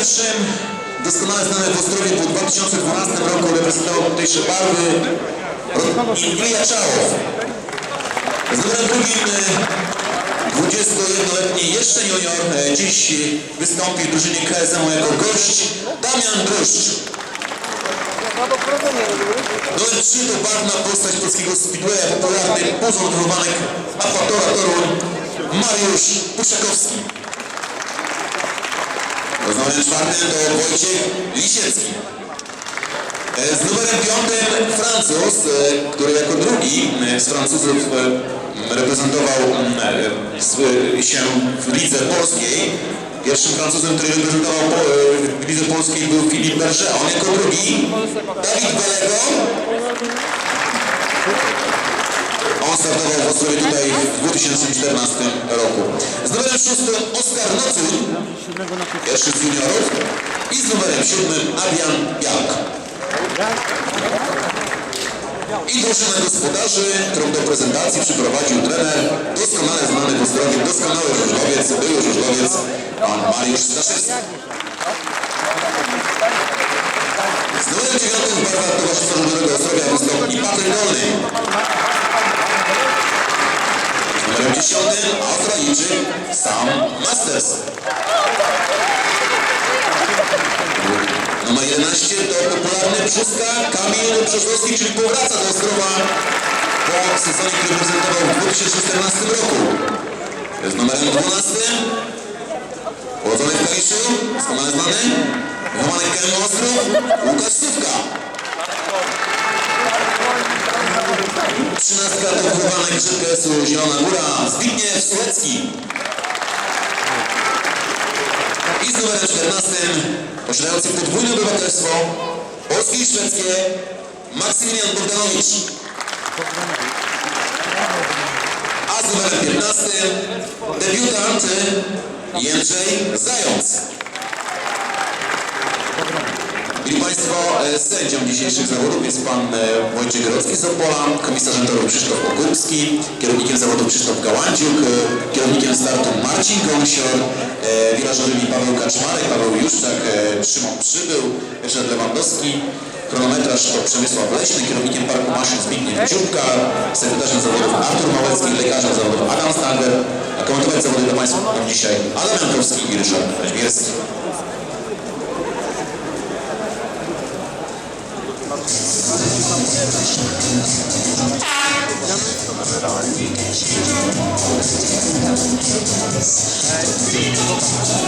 pierwszym doskonale znany w Ostrowie po 2012 roku reprezentował tutejsze barwy Ilija Czałow. Z drugim e, 21-letni jeszcze junior e, dziś wystąpi w drużynie KSM jako gość Damian Druszcz. Numer 3 to barwna postać polskiego speedwaya, popularny puzon wychowanek Apatora Toruń Mariusz Puszakowski. Z numerem czwartym to Wojciech Lisiecki. E, Z numerem piątym Francuz, e, który jako drugi e, z Francuzów reprezentował się w lidze polskiej. Pierwszym Francuzem, który reprezentował w lidze polskiej był Philippe Berger, on jako drugi Dawid startował w Ostrowie tutaj w 2014 roku. Z numerem szóstym Oskar Nocuń, pierwszy z juniorów. I z numerem siódmym Adrian Białk. I drużynę gospodarzy, którą do prezentacji przyprowadził trener, doskonale znany po zdrowiu, doskonały żużlowiec, były żużlowiec, pan Mariusz Staszewski. Z numerem dziewiątym w barwach Towarzystwa Żużlowego Ostrowia wystąpi Patryk Dolny. Dziesiątym Australijczyk Sam Masters. Numer 11 to popularny Brzuska Kamil czyli powraca do Ostrowa po sezonie, który prezentował w 2014 roku. Z numerem 12 urodzony w Kaliszu, doskonale znany, w KM Ostrów, Łukasz Sówka. 13 to wychowany GKS-u Zielona Góra, Zbigniew Sulecki. I z numerem 14 posiadający podwójne obywatelstwo polskie i szwedzkie Maksymilian Bogdanowicz. A z numerem 15 debiutant Jędrzej Zając. Mili Państwo, e, sędzią dzisiejszych zawodów jest Pan e, Wojciech Grodzki z Opola, komisarzem toru Krzysztof Ogórski, kierownikiem zawodu Krzysztof Gałędziuk, e, kierownikiem startu Marcin Gąsior, wirażowymi Paweł Kaczmarek, Paweł Juszczak, Szymon Przybył, Ryszard Lewandowski, chronometraż to Przemysław Leśny, kierownikiem parku maszyn Zbigniew Dziubka, sekretarzem zawodów Artur Małecki, lekarzem zawodów Adam Stanger, a komentować zawody dla Państwa dzisiaj Adam Jankowski i Ryszard Reźbierski.